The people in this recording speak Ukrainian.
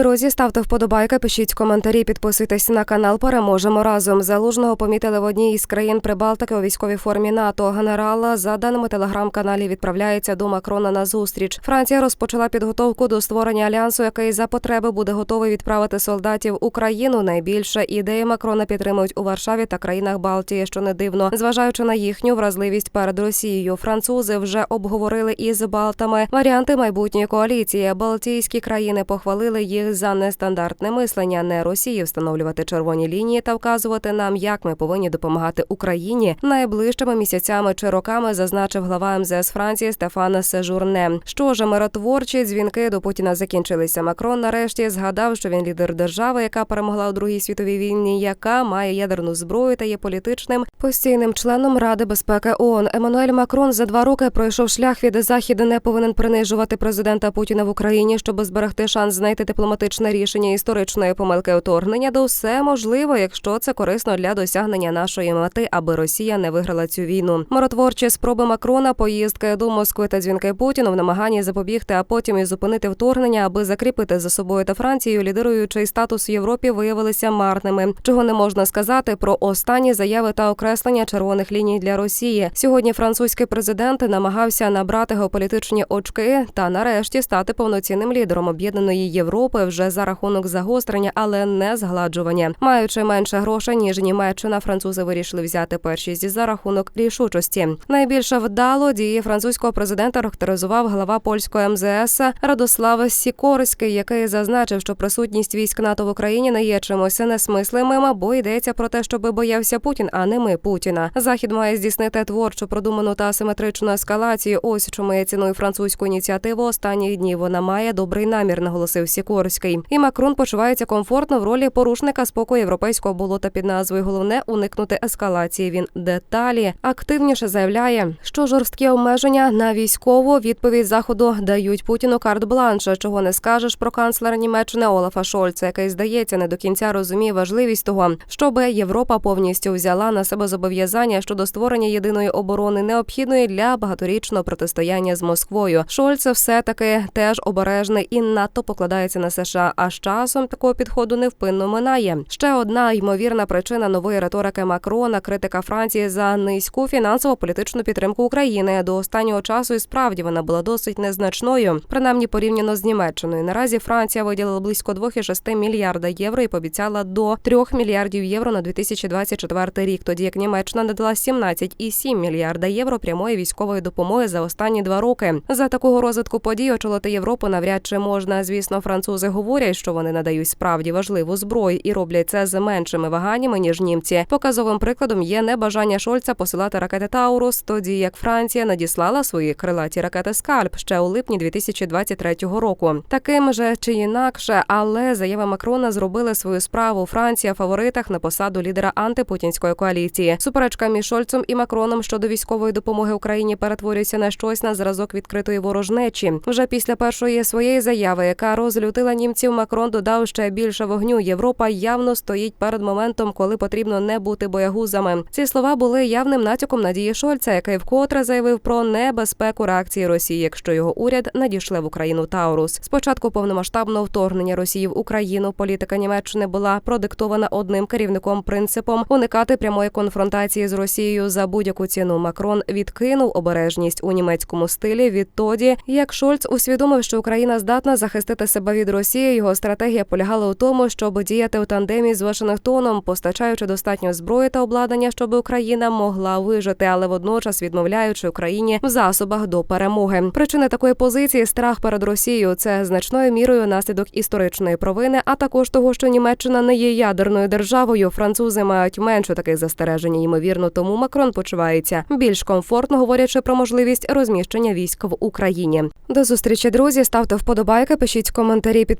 Друзі, ставте вподобайки, пишіть коментарі, підписуйтесь на канал. Переможемо разом. Залужного помітили в одній із країн Прибалтики у військовій формі НАТО. Генерала за даними телеграм-каналі відправляється до Макрона на зустріч. Франція розпочала підготовку до створення альянсу, який за потреби буде готовий відправити солдатів Україну. Найбільше ідеї Макрона підтримують у Варшаві та країнах Балтії, що не дивно, зважаючи на їхню вразливість перед Росією. Французи вже обговорили із Балтами варіанти майбутньої коаліції. Балтійські країни похвалили їх за нестандартне мислення, не Росії встановлювати червоні лінії та вказувати нам, як ми повинні допомагати Україні найближчими місяцями чи роками, зазначив глава МЗС Франції Стефан Сежурне. Що ж, миротворчі дзвінки до Путіна закінчилися. Макрон нарешті згадав, що він лідер держави, яка перемогла у другій світовій війні, яка має ядерну зброю та є політичним постійним членом Ради безпеки ООН. Еммануель Макрон за два роки пройшов шлях від заходу, не повинен принижувати президента Путіна в Україні, щоб зберегти шанс знайти дипломатичне рішення історичної помилки вторгнення. До все можливо, якщо це корисно для досягнення нашої мети, аби Росія не виграла цю війну. Миротворчі спроби Макрона, поїздки до Москви та дзвінки Путіну в намаганні запобігти, а потім і зупинити вторгнення, аби закріпити за собою та Францією лідируючий статус в Європі, виявилися марними. Чого не можна сказати про останні заяви та окреслення червоних ліній для Росії. Сьогодні французький президент намагався набрати геополітичні очки та нарешті стати повноцінним лідером об'єднаної Європи вже за рахунок загострення, але не згладжування. Маючи менше грошей ніж Німеччина, французи вирішили взяти першість за рахунок рішучості. Найбільше вдало дії французького президента характеризував глава польського МЗС Радослав Сікорський, який зазначив, що присутність військ НАТО в Україні не є чимось несмислимим, бо йдеться про те, щоби боявся Путін, а не ми Путіна. Захід має здійснити творчу, продуману та асиметричну ескалацію. Ось чому я ціную французьку ініціативу останніх днів. Вона має добрий намір, наголосив Сікорський. І Макрон почувається комфортно в ролі порушника спокою європейського болота під назвою Головне уникнути ескалації. Він деталі активніше заявляє, що жорсткі обмеження на військову відповідь заходу дають Путіну карт бланша. Чого не скажеш про канцлера Німеччини Олафа Шольца, який здається не до кінця розуміє важливість того, щоб Європа повністю взяла на себе зобов'язання щодо створення єдиної оборони, необхідної для багаторічного протистояння з Москвою. Шольц все таки теж обережний і надто покладається на США. А з часом такого підходу невпинно минає. Ще одна ймовірна причина нової риторики Макрона, критика Франції за низьку фінансово-політичну підтримку України. До останнього часу і справді вона була досить незначною, принаймні порівняно з Німеччиною. Наразі Франція виділила близько 2,6 мільярда євро і пообіцяла до 3 мільярдів євро на 2024 рік. Тоді як Німеччина надала 17,7 мільярда євро прямої військової допомоги за останні два роки. За такого розвитку подій очолити Європу навряд чи можна. Звісно, французи говорять, що вони надають справді важливу зброю і роблять це з меншими ваганнями ніж німці. Показовим прикладом є небажання Шольца посилати ракети Таурус, тоді як Франція надіслала свої крилаті ракети Скальп ще у липні 2023 року. Таким же чи інакше, але заяви Макрона зробили свою справу. Франція фаворитах на посаду лідера антипутінської коаліції. Суперечка між Шольцем і Макроном щодо військової допомоги Україні перетворюється на щось на зразок відкритої ворожнечі. Вже після першої своєї заяви, яка розлютила німців, Макрон додав ще більше вогню. Європа явно стоїть перед моментом, коли потрібно не бути боягузами. Ці слова були явним натяком надії Шольца, який вкотре заявив про небезпеку реакції Росії, якщо його уряд надішле в Україну Таурус. Спочатку повномасштабного вторгнення Росії в Україну політика Німеччини була продиктована одним керівником принципом уникати прямої конфронтації з Росією за будь-яку ціну. Макрон відкинув обережність у німецькому стилі. Відтоді, як Шольц усвідомив, що Україна здатна захистити себе від Росії, його стратегія полягала у тому, щоб діяти у тандемі з Вашингтоном, постачаючи достатньо зброї та обладнання, щоб Україна могла вижити, але водночас відмовляючи Україні в засобах до перемоги. Причини такої позиції страх перед Росією це значною мірою наслідок історичної провини, а також того, що Німеччина не є ядерною державою. Французи мають менше таких застережень. Ймовірно, тому Макрон почувається більш комфортно, говорячи про можливість розміщення військ в Україні. До зустрічі, друзі. Ставте вподобайки, пишіть коментарі, підписуйтесь